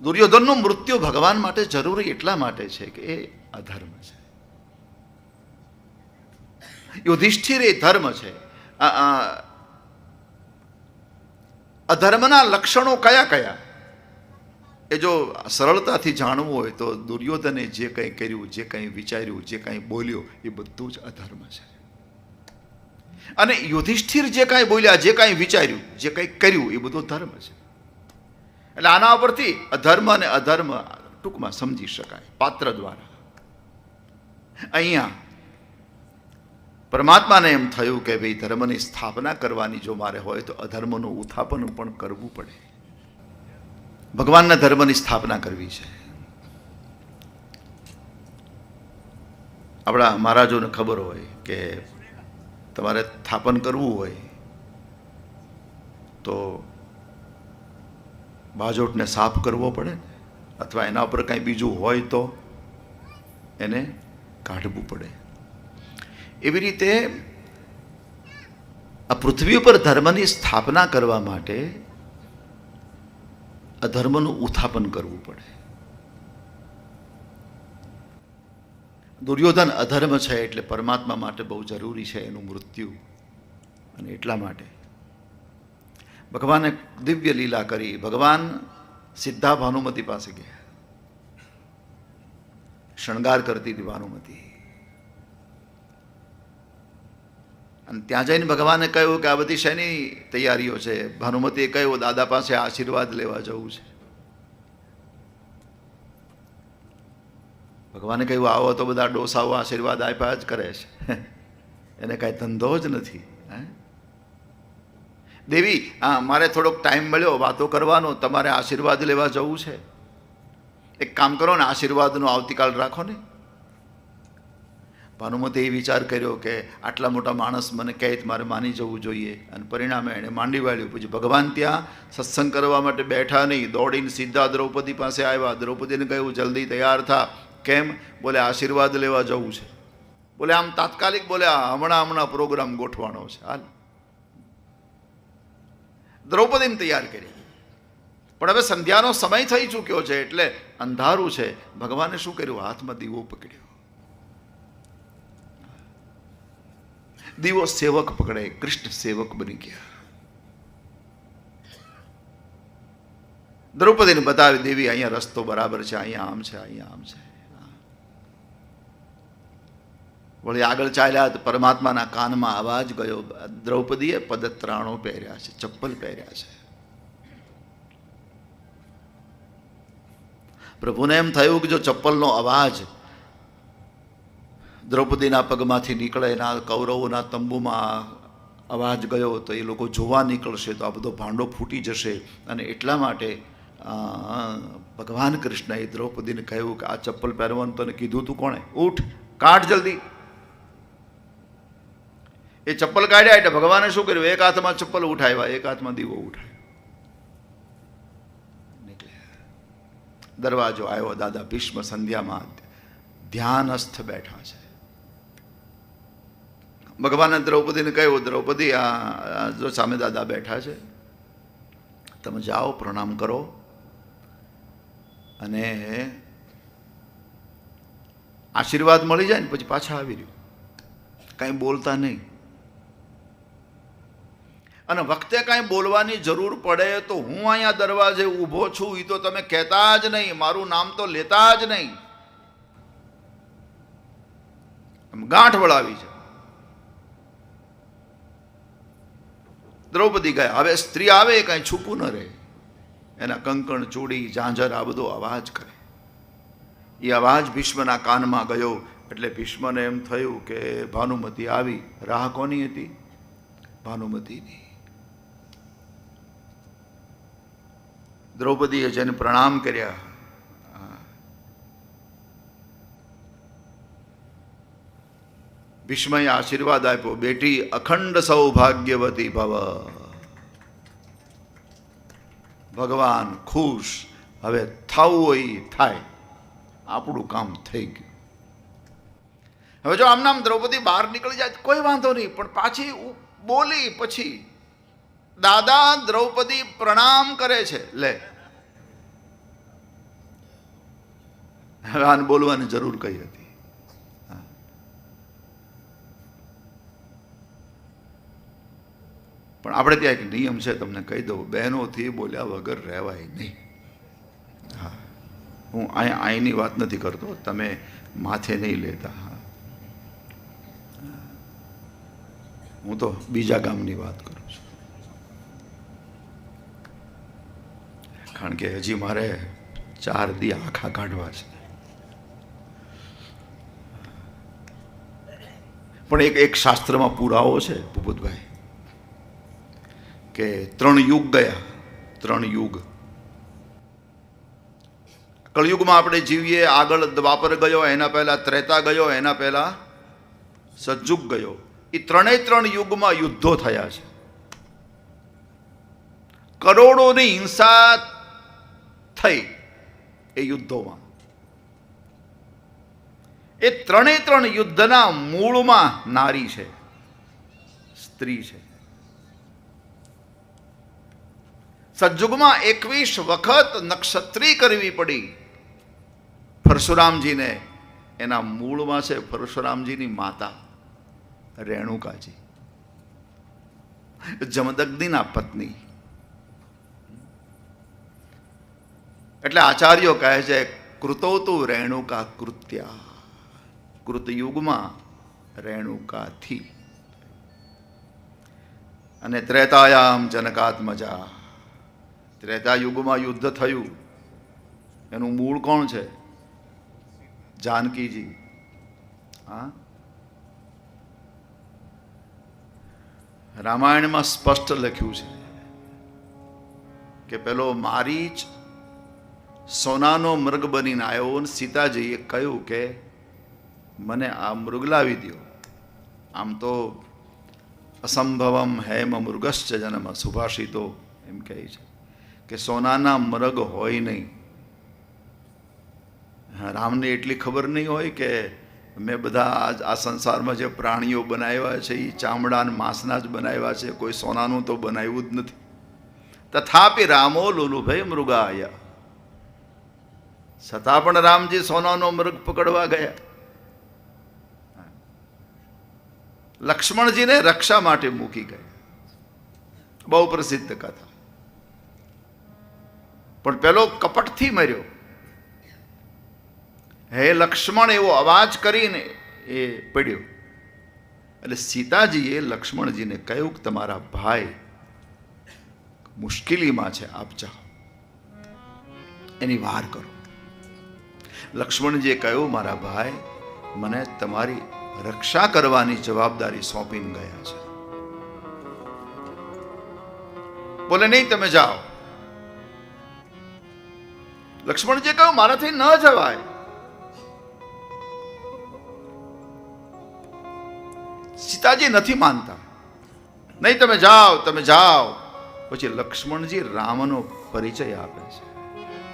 દુર્યોધનનું મૃત્યુ ભગવાન માટે જરૂરી એટલા માટે છે કે એ અધર્મ છે. યુધિષ્ઠિર એ ધર્મ છે. અધર્મના લક્ષણો કયા કયા? એ જો સરળતાથી જાણવું હોય તો દુર્યોધને જે કંઈ કર્યું, જે કંઈ વિચાર્યું, જે કંઈ બોલ્યો, એ બધું જ અધર્મ છે. અને યુધિષ્ઠિર જે કાંઈ બોલ્યા, જે કાંઈ વિચાર્યું, જે કંઈ કર્યું, એ બધું ધર્મ છે. એટલે આના ઉપરથી અધર્મ અને અધર્મ ટૂંકમાં સમજી શકાય, પાત્ર દ્વારા. અહીંયા પરમાત્માને એમ થયું કે ભાઈ ધર્મની સ્થાપના કરવાની જો મારે હોય તો અધર્મનું ઉત્થાપન પણ કરવું પડે. ભગવાનના ધર્મની સ્થાપના કરવી છે. આપણા મહારાજોને ખબર હોય કે તમારે સ્થાપન કરવું હોય તો બાજોટને સાફ કરવો પડે અથવા એના ઉપર કાંઈ બીજું હોય તો એને કાઢવું પડે. એવી રીતે આ પૃથ્વી ઉપર ધર્મની સ્થાપના કરવા માટે અધર્મનું ઉત્થાપન કરવું પડે. દુર્યોધન અધર્મ છે એટલે પરમાત્મા માટે બહુ જરૂરી છે એનું મૃત્યુ અને એટલા માટે. ભગવાને દિવ્ય લીલા કરી. ભગવાન સીધા ભાનુમતી પાસે ગયા. શણગાર કરતી હતી ભાનુમતી. અને ત્યાં જઈને ભગવાને કહ્યું કે આ બધી શેની તૈયારીઓ છે? ભાનુમતીએ કહ્યું, દાદા પાસે આશીર્વાદ લેવા જવું છે. ભગવાને કહ્યું, આવો તો બધા ડોસાઓ આશીર્વાદ આપ્યા જ કરે છે. એને કાંઈ ધંધો જ નથી, હે? દેવી મારે થોડોક ટાઈમ મળ્યો, વાતો કરવાનો, તમારે આશીર્વાદ લેવા જવું છે. એક કામ કરો ને, આશીર્વાદનો આવતીકાલ રાખો ને. ભાનુમતે એ વિચાર કર્યો કે આટલા મોટા માણસ મને કહે મારે માની જવું જોઈએ. અને પરિણામે એણે માંડી વાળ્યું. પછી ભગવાન, ત્યાં સત્સંગ કરવા માટે બેઠા નહીં. દોડીને સીધા દ્રૌપદી પાસે આવ્યા. દ્રૌપદીને કહ્યું, જલ્દી તૈયાર થા. કેમ? બોલે, આશીર્વાદ લેવા જવું છે. બોલે, આમ તાત્કાલિક બોલે હમણાં હમણાં પ્રોગ્રામ ગોઠવાનો છે. હાલ. દ્રૌપદીને તૈયાર કરી. પણ હવે સંધ્યાનો સમય થઈ ચૂક્યો છે એટલે અંધારું છે. ભગવાને શું કર્યું? હાથમાં દીવો પકડ્યો. દીવો સેવક પકડે. કૃષ્ણ સેવક બની ગયા. દ્રૌપદીને બતાવી દેવી, અહીંયા રસ્તો બરાબર છે, અહીંયા આમ છે, અહીંયા આમ છે. વળી આગળ ચાલ્યા પરમાત્માના કાનમાં અવાજ ગયો, દ્રૌપદીએ પદત્રાણો પહેર્યા છે, ચપ્પલ પહેર્યા છે. પ્રભુને એમ થયું કે જો ચપ્પલનો અવાજ દ્રૌપદીના પગમાંથી નીકળે એના કૌરવોના તંબુમાં અવાજ ગયો તો એ લોકો જોવા નીકળશે તો આ બધો ભાંડો ફૂટી જશે અને એટલા માટે ભગવાન કૃષ્ણએ દ્રૌપદીને કહ્યું કે આ ચપ્પલ પહેરવાનું તને કીધું તું કોણે? ઉઠ, કાઢ જલ્દી. એ ચપ્પલ કાઢ્યા એટલે ભગવાને શું કર્યું? એક હાથમાં ચપ્પલ ઉઠાવ્યા, એક હાથમાં દીવો ઉઠાવ્યો. નીકળ્યા. દરવાજો આવ્યો, દાદા ભીષ્મ સંધ્યામાં ધ્યાનસ્થ બેઠા છે. ભગવાને દ્રૌપદીને કહ્યું, દ્રૌપદી, આ આ જો સામે દાદા બેઠા છે, તમે જાઓ, પ્રણામ કરો. અને આશીર્વાદ મળી જાય ને પછી પાછા આવી રહ્યું. કાંઈ બોલતા નહીં. અને વખતે કાંઈ બોલવાની જરૂર પડે તો હું અહીંયા દરવાજે ઊભો છું એ તો તમે કહેતા જ નહીં, મારું નામ તો લેતા જ નહીં. ગાંઠ વળાવી છે. દ્રૌપદી ગયા હવે સ્ત્રી આવે એ કાંઈ છૂપું ન રહે. એના કંકણ ચૂડી, ઝાંઝર, આ બધો અવાજ કરે. એ અવાજ ભીષ્મના કાનમાં ગયો, એટલે ભીષ્મને એમ થયું કે, ભાનુમતી આવી. રાહ કોની હતી? ભાનુમતીની. દ્રૌપદીએ જેને પ્રણામ કર્યા. ભીષ્મએ આશીર્વાદ આપ્યો, બેટી, અખંડ સૌભાગ્યવતી ભવ. ભગવાન ખુશ. હવે થવું હોય થાય. આપણું કામ થઈ ગયું. હવે જો આમ નામ દ્રૌપદી બહાર નીકળી જાય કોઈ વાંધો નહીં, પણ પાછી બોલી પછી દાદા દ્રૌપદી પ્રણામ કરે છે. લે. હવે આને બોલવાની જરૂર કઈ હતી. પણ આપણે ત્યાં એક નિયમ છે, તમને કહી દઉં. બહેનોથી બોલ્યા વગર રહેવાય નહીં. હા. હું અહીં અહીંની વાત નથી કરતો. તમે માથે નહીં લેતા. હા. હું તો બીજા ગામની વાત કરું છું. કારણ કે હજી મારે ચાર દી આખા કાઢવા છે. પણ એક એક શાસ્ત્રમાં પુરાવો છે, ભૂપતભાઈ, કે ત્રણ યુગ ગયા, ત્રણ યુગ. કળયુગમાં આપણે જીવીએ, આગળ દ્વાપર ગયો, એના પહેલા ત્રેતા ગયો, એના પહેલા સજ્જુગ ગયો. એ ત્રણેય ત્રણ યુગમાં યુદ્ધો થયા છે. કરોડોની હિંસા થઈ એ યુદ્ધોમાં. એ ત્રણે ત્રણ યુદ્ધના મૂળમાં નારી છે, સ્ત્રી છે. સજ્જુગમાં એકવીસ વખત નક્ષત્રી કરવી પડી. પરશુરામજીને એના મૂળમાં છે પરશુરામજીની માતા રેણુકાજી. જમદગ્નિના પત્ની. એટલે આચાર્યો કહે છે કૃતો તો રેણુકા કૃત્યા. કૃતયુગમાં રેણુકાથી અને ત્રેતાયામ જનકાત્મજા. ત્રેતા યુગમાં યુદ્ધ થયું. એનું મૂળ કોણ છે? જાનકીજી. હા? રામાયણમાં સ્પષ્ટ લખ્યું છે કે પેલો મારીચ સોનાનો મૃગ બનીને આવ્યો અને સીતાજીએ કહ્યું કે, મને આ મૃગ લાવી દો આમ તો અસંભવમ હેમ મૃગશ્ચ જન્મ સુભાષિતો. એમ કહે છે કે સોનાના મૃગ હોય નહીં. રામને એટલી ખબર નહીં હોય કે મેં બધા આ- આ સંસારમાં જે પ્રાણીઓ બનાવ્યા છે એ ચામડા અને માંસના જ બનાવ્યા છે, કોઈ સોનાનું તો બનાવ્યું જ નથી. તથાપી રામો લુલુભાઈ મૃગાય. છતાં પણ રામજી સોનાનો મૃગ પકડવા ગયા. લક્ષ્મણજીને રક્ષા માટે મૂકી ગયા. બહુ પ્રસિદ્ધ કથા. પણ પેલો કપટથી મર્યો. હે લક્ષ્મણ, એવો અવાજ કરીને એ પડ્યો. એટલે સીતાજીએ લક્ષ્મણજીને કહ્યું કે તમારા ભાઈ મુશ્કેલીમાં છે, આપ જાઓ. એની વાર કરો. લક્ષ્મણજીએ કહ્યું, મારા ભાઈ, મને તમારી રક્ષા કરવાની જવાબદારી સોંપીને ગયા છે. બોલે નહીં, તમે જાઓ. લક્ષ્મણજી કહ્યું, મારાથી ન જવાય. સીતાજી નથી માનતા. નહીં, તમે જાઓ તમે જાઓ. પછી લક્ષ્મણજી રામનો પરિચય આપે છે.